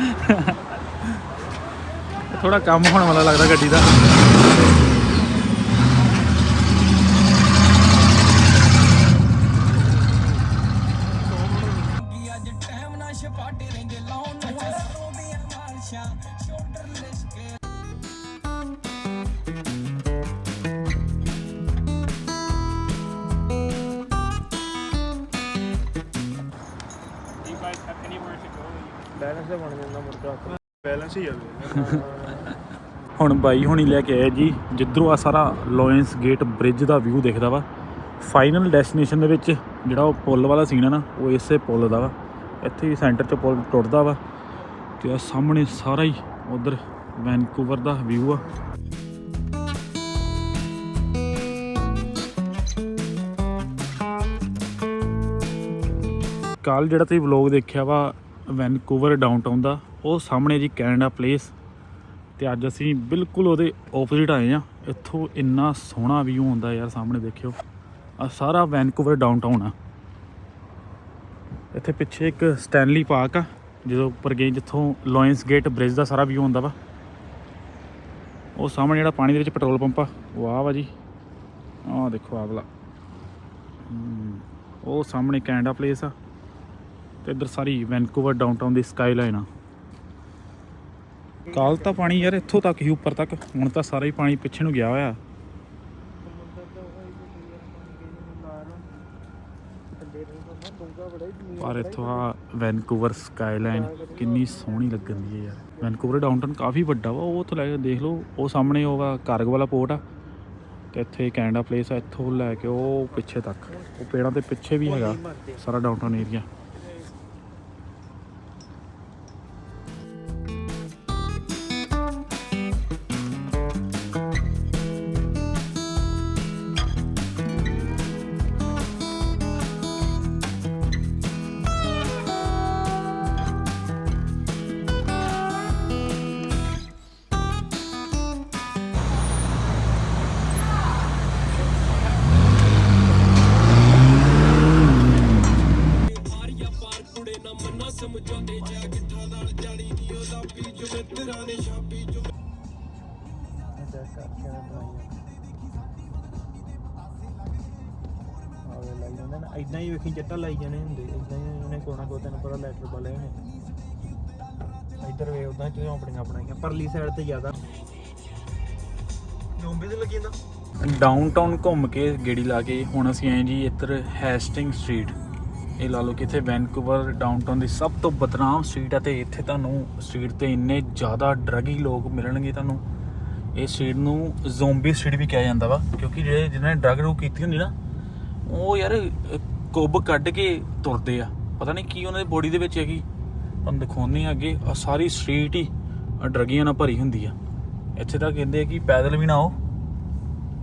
ਥੋੜਾ ਕੰਮ ਹੋਣ ਵਾਲਾ ਲੱਗਦਾ ਗੱਡੀ ਦਾ। ਹੀ ਆਵੇ ਹੁਣ ਬਾਈ ਹੁਣੀ ਲੈ ਕੇ ਆਏ ਜੀ, ਜਿੱਧਰੋਂ ਆ ਸਾਰਾ ਲੋਇੰਸ ਗੇਟ ਬ੍ਰਿਜ ਦਾ ਵਿਊ ਦਿਖਦਾ ਵਾ ਫਾਈਨਲ ਡੈਸਟੀਨੇਸ਼ਨ ਦੇ ਵਿੱਚ ਜਿਹੜਾ ਉਹ ਪੁੱਲ ਵਾਲਾ ਸੀਨ ਆ ਨਾ, ਉਹ ਇਸੇ ਪੁੱਲ ਦਾ ਵਾ। ਇੱਥੇ ਹੀ ਸੈਂਟਰ 'ਚ ਪੁੱਲ ਟੁੱਟਦਾ ਵਾ ਤੇ ਆ ਸਾਹਮਣੇ ਸਾਰਾ ਹੀ ਉਧਰ ਵੈਨਕੂਵਰ ਦਾ ਵਿਊ ਆ। ਕੱਲ ਜਿਹੜਾ ਤੁਸੀਂ ਵਲੌਗ ਦੇਖਿਆ ਵਾ ਵੈਨਕੂਵਰ ਡਾਊਨਟਾਊਨ ਦਾ ਉਹ ਸਾਹਮਣੇ ਜੀ ਕੈਨੇਡਾ ਪਲੇਸ ਤੇ ਅੱਜ ਅਸੀਂ ਬਿਲਕੁਲ ਉਹਦੇ ਆਪੋਜ਼ਿਟ ਆਏ ਆ ਇੱਥੋਂ ਇੰਨਾ ਸੋਹਣਾ ਵਿਊ ਹੁੰਦਾ ਯਾਰ ਸਾਹਮਣੇ ਦੇਖਿਓ। ਆ ਸਾਰਾ ਵੈਨਕੂਵਰ ਡਾਊਨਟਾਊਨ ਆ। ਇੱਥੇ ਪਿੱਛੇ ਇੱਕ ਸਟੈਨਲੀ ਪਾਰਕ ਆ ਜਦੋਂ ਉੱਪਰ ਗਏ ਜਿੱਥੋਂ ਲੋਇੰਸ ਗੇਟ ਬ੍ਰਿਜ ਦਾ ਸਾਰਾ ਵਿਊ ਹੁੰਦਾ ਵਾ। ਉਹ ਸਾਹਮਣੇ ਜਿਹੜਾ ਪਾਣੀ ਦੇ ਵਿੱਚ ਪੈਟਰੋਲ ਪੰਪ ਆ, ਉਹ ਆ ਵਾ ਜੀ। ਆਹ ਦੇਖੋ ਆ ਉਹ ਸਾਹਮਣੇ ਕੈਨੇਡਾ ਪਲੇਸ ਆ। ਤੇ ਇੱਧਰ ਸਾਰੀ ਵੈਨਕੂਵਰ ਡਾਊਨਟਾਊਨ ਦੀ ਸਕਾਈ ਲਾਈਨ ਆ। ਕੱਲ ਤਾਂ ਪਾਣੀ ਯਾਰ ਇੱਥੋਂ ਤੱਕ ਹੀ, ਉੱਪਰ ਤੱਕ। ਹੁਣ ਤਾਂ ਸਾਰਾ ਹੀ ਪਾਣੀ ਪਿੱਛੇ ਨੂੰ ਗਿਆ ਹੋਇਆ। ਪਰ ਇੱਥੋਂ ਆ ਵੈਨਕੂਵਰ ਸਕਾਈਲਾਈਨ ਕਿੰਨੀ ਸੋਹਣੀ ਲੱਗਦੀ ਹੈ ਯਾਰ। ਵੈਨਕੂਵਰ ਡਾਊਨਟਾਊਨ ਕਾਫੀ ਵੱਡਾ ਵਾ, ਉਹ ਤੋਂ ਲੈ ਕੇ ਦੇਖ ਲਓ। ਉਹ ਸਾਹਮਣੇ ਉਹ ਵਾ ਕਾਰਗ ਵਾਲਾ ਪੋਰਟ ਆ। ਤੇ ਇੱਥੇ ਕੈਨੇਡਾ ਪਲੇਸ ਆ, ਇੱਥੋਂ ਲੈ ਕੇ ਉਹ ਪਿੱਛੇ ਤੱਕ। ਉਹ ਪੇੜਾਂ ਦੇ ਪਿੱਛੇ ਵੀ ਹੈਗਾ, ਸਾਰਾ ਡਾਊਨਟਾਊਨ ਏਰੀਆ। ਆਵੇ ਲਾਈ ਜਾਂਦੇ ਨੇ ਇਦਾਂ ਹੀ ਵੇਖੀ ਜੱਟਾ ਲਾਈ ਜਾਣੇ ਹੁੰਦੇ ਇਦਾਂ ਹੀ ਉਹਨੇ ਕੋਣਾ ਕੋ ਤੈਨੂੰ ਪਤਾ ਲੈਟਰ ਵਾਲੇ ਨੇ ਇੱਧਰ ਵੇ ਉਦਾਂ ਚੋਂ ਆਪਣੀਆਂ ਪਰਲੀ ਸਾਈਡ ਤੇ ਜ਼ਿਆਦਾ। ਨੋਂਬੇ ਤੇ ਲੱਗੀ ਜਾਂਦਾ। ਡਾਊਨਟਾਊਨ ਘੁੰਮ ਕੇ ਗੇੜੀ ਲਾ ਕੇ, ਹੁਣ ਅਸੀਂ ਆਏ ਜੀ ਇੱਧਰ ਹੈਸਟਿੰਗ ਸਟਰੀਟ ਇਹ ਲਾ ਲਓ ਕਿ ਇੱਥੇ ਵੈਨਕੂਵਰ ਡਾਊਨਟਾਊਨ ਦੀ ਸਭ ਤੋਂ ਬਦਨਾਮ ਸਟਰੀਟ ਹੈ ਤੇ ਇੱਥੇ ਤੁਹਾਨੂੰ ਸਟਰੀਟ ਤੇ ਇੰਨੇ ਜ਼ਿਆਦਾ ਡਰਗੀ ਲੋਕ ਮਿਲਣਗੇ ਤੁਹਾਨੂੰ। ਇਹ ਸਟਰੀਟ ਨੂੰ ਜ਼ੋਂਬੀ ਸਟਰੀਟ ਵੀ ਕਿਹਾ ਜਾਂਦਾ ਵਾ, ਕਿਉਂਕਿ ਜਿਹੜੇ ਜਿਨ੍ਹਾਂ ਨੇ ਡਰਗ ਰੂ ਕੀਤੀ ਹੁੰਦੀ ਨਾ, ਉਹ ਯਾਰ ਕੁੱਬ ਕੱਢ ਕੇ ਤੁਰਦੇ ਆ। ਪਤਾ ਨਹੀਂ ਕੀ ਉਹਨਾਂ ਦੀ ਬੋਡੀ ਦੇ ਵਿੱਚ ਹੈਗੀ। ਤੁਹਾਨੂੰ ਦਿਖਾਉਂਦੇ ਆ ਅੱਗੇ ਆ ਸਾਰੀ ਸਟਰੀਟ ਹੀ ਆਹ ਡਰਗੀਆਂ ਨਾਲ ਭਰੀ ਹੁੰਦੀ ਆ। ਇੱਥੇ ਤਾਂ ਕਹਿੰਦੇ ਆ ਕਿ ਪੈਦਲ ਵੀ ਨਾ ਆਓ।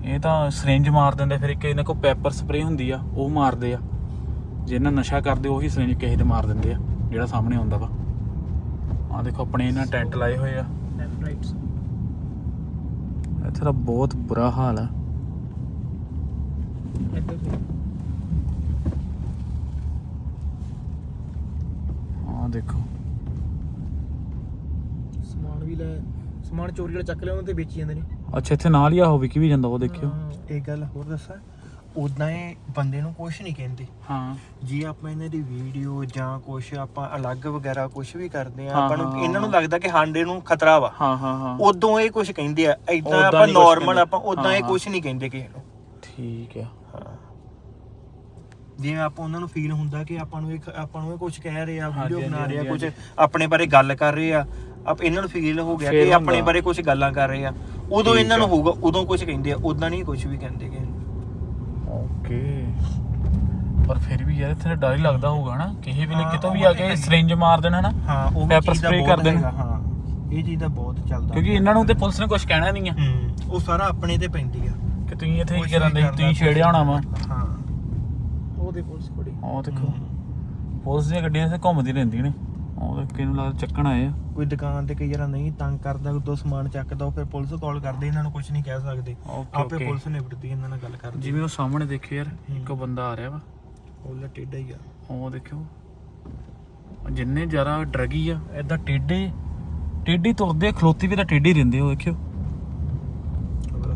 ਇਹ ਤਾਂ ਸਿਰਿੰਜ ਮਾਰ ਦਿੰਦੇ, ਫਿਰ ਇੱਕ ਇਹਨਾਂ ਕੋਲ ਪੈਪਰ ਸਪਰੇ ਹੁੰਦੀ ਆ, ਉਹ ਮਾਰਦੇ ਆ। ਜਿਹਨਾਂ ਨਸ਼ਾ ਕਰਦੇ, ਉਹੀ ਸਰਿੰਜ ਕਿਸੇ ਦੇ ਮਾਰ ਦਿੰਦੇ ਆ, ਜਿਹੜਾ ਸਾਹਮਣੇ ਆਉਂਦਾ ਵਾ। ਆ ਦੇਖੋ, ਆਪਣੇ ਇਹਨਾਂ ਟੈਂਟ ਲਾਏ ਹੋਏ ਆ। ਲੈਫਟ ਰਾਈਟ ਇੱਥੇ ਤਾਂ ਬਹੁਤ ਬੁਰਾ ਹਾਲ ਆ। ਇੱਧਰ ਸੀ ਆ ਦੇਖੋ। ਸਮਾਨ ਵੀ ਲੈ ਸਮਾਨ ਚੋਰੀ ਵਾਲੇ ਚੱਕ ਲਿਆ ਉਹਨਾਂ ਤੇ ਵੇਚੀ ਜਾਂਦੇ ਨੇ। ਅੱਛਾ ਇੱਥੇ ਨਾਲ ਹੀ ਆ ਉਹ ਵਿਕੀ ਵੀ ਜਾਂਦਾ ਉਹ ਦੇਖਿਓ। ਹਾਂ, ਇੱਕ ਗੱਲ ਹੋਰ ਦੱਸਾਂ। ਉਦਾਂ ਇਹ ਬੰਦੇ ਨੂੰ ਕੁਝ ਨਹੀਂ ਕਹਿੰਦੇ। ਹਾਂ। ਜੇ ਆਪਾਂ ਇਹਨਾਂ ਦੀ ਵੀਡੀਓ ਜਾਂ ਕੁਝ ਆਪਾਂ ਅਲੱਗ ਵਗੈਰਾ ਕੁਝ ਵੀ ਕਰਦੇ ਆ ਆਪਾਂ ਨੂੰ ਇਹਨਾਂ ਨੂੰ। ਲੱਗਦਾ ਕਿ ਹਾਂਡੇ ਨੂੰ ਖਤਰਾ ਵਾ। ਹਾਂ ਹਾਂ ਹਾਂ। ਉਦੋਂ ਇਹ ਕੁਝ ਕਹਿੰਦੇ ਆ। ਇਦਾਂ ਆਪਾਂ ਨਾਰਮਲ। ਆਪਾਂ ਉਦਾਂ ਇਹ ਕੁਝ ਨਹੀਂ ਕਹਿੰਦੇ ਕਿਸੇ ਨੂੰ। ਠੀਕ ਆ। ਹਾਂ। ਜਿਵੇਂ ਆਪਾਂ ਉਹਨਾਂ ਨੂੰ ਫੀਲ ਹੁੰਦਾ ਕਿ ਆਪਾਂ ਨੂੰ ਇਹ ਆਪਾਂ ਨੂੰ ਇਹ ਕੁਝ ਕਹਿ ਰਹੇ ਆ ਵੀਡੀਓ ਬਣਾ ਰਹੇ ਆ ਕੁਝ। ਆਪਣੇ ਬਾਰੇ ਗੱਲ ਕਰ ਰਹੇ ਆ। ਆਪ ਇਹਨਾਂ ਨੂੰ ਫੀਲ ਹੋ ਗਿਆ ਕਿ ਆਪਣੇ। ਬਾਰੇ ਕੁਝ ਗੱਲਾਂ ਕਰ ਰਹੇ ਆ। ਉਦੋਂ ਇਹਨਾਂ ਨੂੰ। ਹੋਊਗਾ ਉਦੋਂ ਕੁਝ ਕਹਿੰਦੇ ਆ। ਉਦਾਂ ਨਹੀਂ ਕੁਝ ਵੀ ਕਹਿੰਦੇ ਕਿ ਓਕੇ ਪਰ ਫਿਰ ਵੀ ਯਾਰ ਇੱਥੇ ਡਰ ਹੀ ਲੱਗਦਾ ਹੋਊਗਾ ਨਾ। ਕਿਸੇ ਵੇਲੇ ਹਾਂ, ਕਿਤੋਂ ਵੀ ਉਹ ਆ ਤਾਂ ਕੇ ਹੈ। ਸਿਰਿੰਜ ਮਾਰ ਦੇਣਾ ਨਾ ਹਾਂ ਉਹ Pepper spray ਕਰ ਦੇਣ। ਹਾਂ। ਇਹ ਚੀਜ਼ ਦਾ ਬਹੁਤ ਚੱਲਦਾ ਕਿਉਂਕਿ ਇਹਨਾਂ ਨੂੰ ਤੇ ਪੁਲਿਸ ਨੇ ਕੁਝ ਕਹਿਣਾ ਨਹੀਂ ਆ। ਹੂੰ ਉਹ ਸਾਰਾ ਆਪਣੇ ਤੇ ਪੈਂਦੀ ਆ। ਕਿ ਤੁਸੀਂ ਇੱਥੇ ਕੁਛ ਕੀ ਕਰਨ ਦੇ? ਤੁਸੀਂ ਛੇੜਿਆ ਹੋਣਾ ਵਾ। ਹਾਂ। ਉਹਦੇ ਪੁਲਿਸ ਕੋੜੀ ਉਹ ਦੇਖੋ। ਪੁਲਿਸ ਦੀਆਂ ਗੱਡੀਆਂ ਇੱਥੇ ਘੁੰਮਦੀ ਰਹਿੰਦੀਆਂ ਨੇ। ਉਹ ਦੇਖ ਕਿਹਨੂੰ ਲੱਗਦਾ ਚੱਕਣ ਆਏ ਆ। ਕੋਈ ਦੁਕਾਨ ਤੇ ਕਈ ਵਾਰ ਨਹੀਂ ਤੰਗ ਕਰਦਾ ਉਦੋਂ ਸਮਾਨ ਚੱਕਦਾ ਉਹ ਫਿਰ ਪੁਲਿਸ ਕਾਲ ਕਰਦੇ ਇਹਨਾਂ ਨੂੰ ਕੁਝ ਨਹੀਂ ਕਹਿ ਸਕਦੇ। ਆਪੇ ਓਕੇ। ਪੁਲਿਸ ਨਿਬੜਦੀ ਇਹਨਾਂ ਨਾਲ ਗੱਲ ਕਰਦੀ। ਜਿਵੇਂ ਉਹ ਸਾਹਮਣੇ ਦੇਖਿਓ ਯਾਰ ਇੱਕ ਬੰਦਾ ਆ ਰਿਹਾ ਵਾ। ਉਹ ਲੈ ਟੇਡਾ ਹੀ ਆ। ਉਹ ਦੇਖਿਓ। ਜਿੰਨੇ ਜ਼ਿਆਦਾ ਡਰਗੀ ਆ ਐਦਾਂ ਟੇਡੇ ਟੇਡੀ ਤੁਰਦੇ ਆ, ਖਲੋਤੀ ਵੀ ਤਾਂ ਟੇਡੀ ਰਹਿੰਦੇ ਉਹ ਦੇਖਿਓ।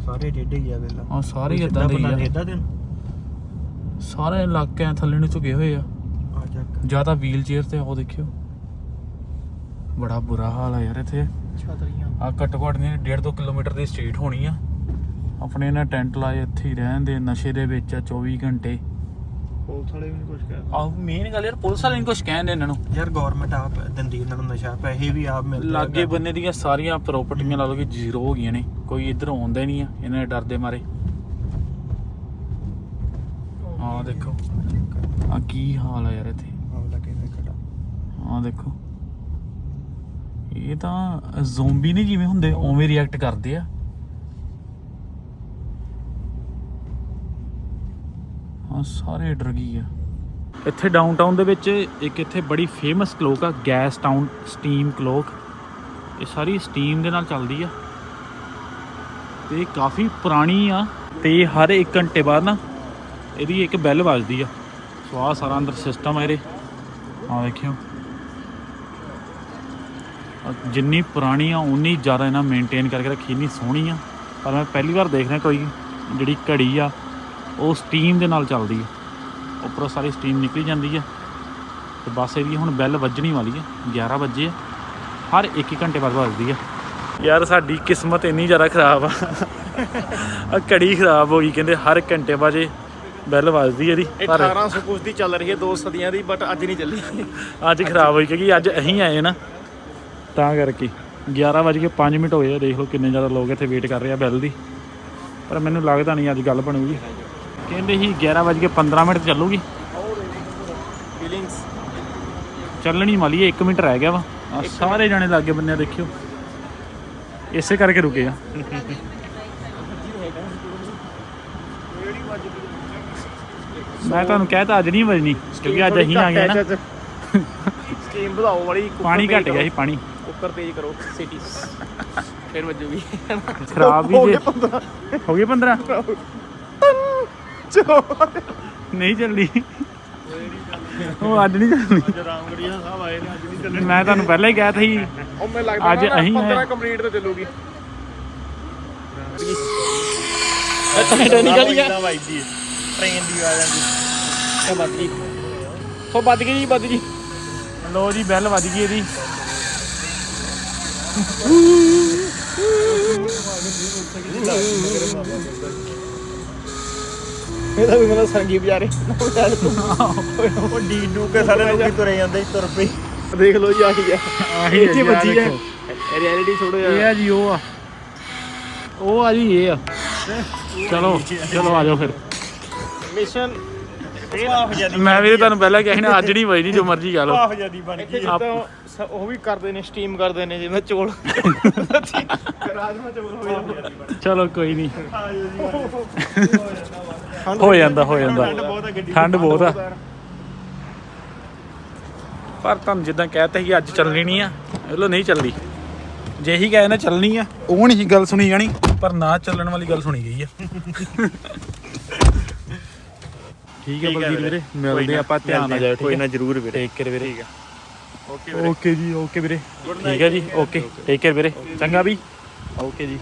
ਸਾਰੇ ਟੇਡੇ ਹੀ ਆ ਵੇਲਾ ਆ ਸਾਰੇ ਇਦਾਂ ਦੇ ਹੀ ਆ। ਇਦਾਂ ਦੇ ਸਾਰੇ ਇਲਾਕਿਆਂ ਥੱਲੇ ਨੂੰ ਝੁਕੇ ਹੋਏ ਆ। ਆ ਚੱਕ। ਜਾਂ ਤਾਂ ਵੀਲ ਚੇਅਰ ਤੇ ਆ, ਉਹ ਦੇਖਿਓ। ਬੜਾ ਬੁਰਾ ਹਾਲ ਆ ਯਾਰ ਇੱਥੇ। ਛਤਰੀਆਂ। ਆ ਘੱਟੋ ਘੱਟ ਨਹੀਂ 1.5 ਕਿਲੋਮੀਟਰ ਦੀ ਸਟਰੀਟ ਹੋਣੀ ਆ। ਆਪਣੇ ਇਹਨਾਂ ਟੈਂਟ ਲਾਏ ਇੱਥੇ ਹੀ ਰਹਿੰਦੇ ਨਸ਼ੇ ਦੇ ਵਿੱਚ ਆ 24 ਘੰਟੇ। ਪੁਲਿਸ ਵਾਲੇ ਵੀ ਨਹੀਂ ਕੁਝ ਕਹਿ ਆਹ ਮੇਨ ਗੱਲ ਯਾਰ ਪੁਲਿਸ ਵਾਲੇ ਨਹੀਂ ਕੁਝ ਕਹਿੰਦੇ ਇਹਨਾਂ ਨੂੰ। ਯਾਰ ਗਵਰਨਮੈਂਟ ਆਪ ਦਿੰਦੀ ਇਹਨਾਂ ਨੂੰ ਨਸ਼ਾ ਪੈਸੇ ਵੀ ਆਪ ਮਿਲਦੇ। ਲਾਗੇ ਬੰਨੇ ਦੀਆਂ ਸਾਰੀਆਂ ਪ੍ਰਾਪਰਟੀਆਂ ਲਾ ਲਓ ਕਿ ਜ਼ੀਰੋ ਹੋ ਗਈਆਂ ਨੇ। ਕੋਈ ਇੱਧਰ ਆਉਂਦਾ ਨਹੀਂ ਆ ਇਹਨਾਂ ਦੇ ਡਰ ਦੇ ਮਾਰੇ। ਆਹ ਦੇਖੋ। ਆ ਕੀ ਹਾਲ ਆ ਯਾਰ ਇੱਥੇ। ਲੱਗੇ ਆਹ ਦੇਖੋ। ਇਹ ਤਾਂ ਜ਼ੋਂਬੀ ਨਹੀਂ ਜਿਵੇਂ ਹੁੰਦੇ, ਉਵੇਂ ਰਿਐਕਟ ਕਰਦੇ ਆ। ਹਾਂ, ਸਾਰੇ ਡਰ ਗਈ ਆ। ਇੱਥੇ ਡਾਊਨਟਾਊਨ ਦੇ ਵਿੱਚ ਇੱਕ ਇੱਥੇ ਬੜੀ ਫੇਮਸ ਕਲੋਕ ਆ ਗੈਸ ਟਾਊਨ ਸਟੀਮ ਕਲੋਕ ਇਹ ਸਾਰੀ ਸਟੀਮ ਦੇ ਨਾਲ ਚੱਲਦੀ ਆ। ਤੇ ਕਾਫੀ ਪੁਰਾਣੀ ਆ। ਤੇ ਹਰ 1 ਘੰਟੇ ਬਾਅਦ ਨਾ ਇਹਦੀ ਇੱਕ ਬੈਲ ਵੱਜਦੀ ਆ। ਸੋ ਆਹ ਸਾਰਾ ਅੰਦਰ ਸਿਸਟਮ ਆ ਇਹਦੇ। ਆ ਦੇਖਿਓ ਜਿੰਨੀ ਪੁਰਾਣੀ ਆ ਉਨੀ ਜ਼ਿਆਦਾ ਇਹਨਾਂ ਮੇਨਟੇਨ ਕਰਕੇ ਰੱਖੀ ਨਹੀਂ ਸੋਹਣੀ ਆ। ਪਰ ਮੈਂ ਪਹਿਲੀ ਵਾਰ ਦੇਖ ਰਿਹਾ ਕੋਈ ਜਿਹੜੀ ਘੜੀ ਆ ਉਹ ਸਟੀਮ ਦੇ ਨਾਲ ਚੱਲਦੀ ਆ। ਉੱਪਰੋਂ ਸਾਰੀ ਸਟੀਮ ਨਿਕਲੀ ਜਾਂਦੀ ਆ। ਤੇ ਬਸ ਇਹਦੀ ਹੁਣ ਬੈਲ ਵੱਜਣੀ ਵਾਲੀ ਆ 11 ਵਜੇ ਹਰ 1 ਘੰਟੇ ਬਾਅਦ ਵੱਜਦੀ ਆ। ਯਾਰ ਸਾਡੀ ਕਿਸਮਤ ਇੰਨੀ ਜ਼ਿਆਦਾ ਖਰਾਬ ਆ। ਆ ਘੜੀ ਖਰਾਬ ਹੋ ਗਈ ਕਹਿੰਦੇ ਹਰ ਘੰਟੇ ਬਾਅਦ ਬੈਲ ਵੱਜਦੀ ਇਹਦੀ। ਪਰ 1800 ਕੁਝ ਦੀ ਚੱਲ ਰਹੀ ਹੈ ਦੋ ਸਦੀਆਂ ਦੀ ਬਟ ਅੱਜ ਨਹੀਂ ਚੱਲੀ। ਅੱਜ ਖਰਾਬ ਹੋਈ ਕਿਉਂਕਿ ਅੱਜ ਅਸੀਂ ਆਏ ਨਾ। ਤਾਂ ਕਰਕੇ 11 ਵਜੇ ਕੇ 5 ਮਿੰਟ ਹੋਏ ਆ ਦੇਖ ਲਓ ਕਿੰਨੇ ਜ਼ਿਆਦਾ ਲੋਕ ਇੱਥੇ ਵੇਟ ਕਰ ਰਹੇ ਆ ਬੈਲ ਦੀ। ਪਰ ਮੈਨੂੰ ਲੱਗਦਾ ਨਹੀਂ ਅੱਜ ਗੱਲ ਬਣੂਗੀ। ਕਹਿੰਦੇ ਸੀ 11 ਵਜੇ ਕੇ 15 ਮਿੰਟ ਚੱਲੂਗੀ। ਫੀਲਿੰਗਸ ਚੱਲਣੀ ਹੈ 1 ਮਿੰਟ ਰਹਿ ਗਿਆ ਵਾ। ਸਾਰੇ ਜਾਣੇ ਲਾਗੇ ਬੰਨੇ ਦੇਖਿਓ। ਇਸੇ ਕਰਕੇ ਰੁਕੇ ਆ। ਮੈਂ ਤੁਹਾਨੂੰ ਕਹਿਤਾ ਅੱਜ ਨਹੀਂ ਵਜਣੀ ਕਿਉਂਕਿ ਅੱਜ ਅਸੀਂ ਆ ਗਏ ਨਾ। ਸਟੀਮ ਵਧਾਓ ਵਾਲੀ ਪਾਣੀ ਘਟ ਗਿਆ ਸੀ ਪਾਣੀ। ਕਰੋ, ਕੁੱਕਰ ਤੇਜ਼ ਕਰੋ ਸਿਟੀ ਫਿਰ ਵੱਜੂਗੀ ਖਰਾਬ ਵੀ ਹੋ ਜੇ ਗਏ 15 ਹੋ ਗਏ 15 ਚਲੋ ਨਹੀਂ ਚੱਲਣੀ ਉਹ ਅੱਜ ਨਹੀਂ ਚੱਲਣੀ ਰਾਮਗੜੀਆ ਸਾਹਿਬ ਆਏ ਨੇ ਅੱਜ ਨਹੀਂ ਮੈਂ ਤੁਹਾਨੂੰ ਪਹਿਲਾਂ ਹੀ ਕਿਹਾ ਸੀ ਉਹ ਮੈਂ ਲੱਗਦਾ ਅੱਜ ਨਾ ਅਸੀਂ 15 ਆਏ। ਕੰਪਲੀਟ ਤੇ ਚੱਲੂਗੀ ਨਿਕਲ ਗਿਆ ਟ੍ਰੇਨ ਦੀ ਆ ਜਾਂਦੀ ਸੋ ਵੱਜ ਗਈ ਜੀ ਵੱਜ ਗਈ ਲੋ ਜੀ ਬੈਲ ਵੱਜ ਗਈ ਇਹਦੀ ਇਹਦਾ ਵੀ ਮਤਲਬ ਸੰਗੀ ਵਿਚਾਰੇ ਉਹ ਡੀ ਡੂ ਕੇ ਸਾਰੇ ਲੋਕੀ ਤੁਰੇ ਜਾਂਦੇ ਤੁਰ ਪਈ ਦੇਖ ਲਓ ਜੀ ਆਹੀ ਆ। ਆਹੀ ਇੱਥੇ ਵੱਜੀ ਆ। ਰਿਐਲਿਟੀ ਥੋੜਾ ਇਹ ਜਿਹਾ ਆ ਜੀ ਉਹ ਆ। ਉਹ ਆ ਜੀ ਇਹ ਆ। ਚਲੋ ਚਲੋ ਆ ਜਾਓ ਫਿਰ। ਮਿਸ਼ਨ ਭਾਫ ਜਿਆਦੀ ਮੈਂ ਵੀ ਤੁਹਾਨੂੰ ਪਹਿਲਾਂ ਕਿਹਾ ਸੀ ਨਾ ਅੱਜ ਨਹੀਂ ਵਜਣੀ ਜੋ ਮਰਜ਼ੀ ਗਾ ਲਓ। ਭਾਫ ਜਿਆਦੀ ਬਣ ਇੱਥੇ ਗਈ ਆਪ- ਜਿੱਦਾਂ ਸ- ਉਹ ਵੀ ਕਰਦੇ ਨੇ ਸਟੀਮ ਕਰਦੇ ਨੇ ਜਿਵੇਂ ਚੋਲ। ਰਾਜਮਾ ਚੋਲ ਹੋ ਜਾਂਦੇ ਚਲੋ ਕੋਈ ਨਹੀਂ। ਹੋ ਜਾਂਦਾ ਹੋ ਜਾਂਦਾ। ਠੰਡ ਬਹੁਤ ਆ ਗੱਡੀ ਠੰਡ ਬਹੁਤ ਆ। ਪਰ ਤੁਹਾਨੂੰ ਜਿੱਦਾਂ ਕਹਿਤਾ ਸੀ ਅੱਜ ਚੱਲਣੀ ਨਹੀਂ ਆ ਲੋ ਨਹੀਂ ਚੱਲਦੀ ਜੇ ਹੀ ਕਹੇ ਨਾ ਚੱਲਣੀ ਆ। ਉਹ ਨਹੀਂ ਸੀ ਗੱਲ ਸੁਣੀ ਜਾਣੀ। ਪਰ ਨਾ ਚੱਲਣ ਵਾਲੀ ਗੱਲ ਸੁਣੀ ਗਈ ਆ। ਠੀਕ ਹੈ ਬਲਜੀਤ ਵੀਰੇ। ਮਿਲਦੇ ਆਪਾਂ ਧਿਆਨ ਨਾਲ। ਜਾਇਓ ਕੋਈ ਨਾ ਜ਼ਰੂਰ ਵੀਰੇ। ਟੇਕ ਕੇਅਰ ਵੀਰੇ। ਓਕੇ ਵੀਰੇ। ਓਕੇ ਜੀ ਓਕੇ ਵੀਰੇ। ਠੀਕ ਹੈ ਜੀ ਓਕੇ ਟੇਕ ਕੇਅਰ ਵੀਰੇ। ਚੰਗਾ ਵੀ। ਓਕੇ ਜੀ।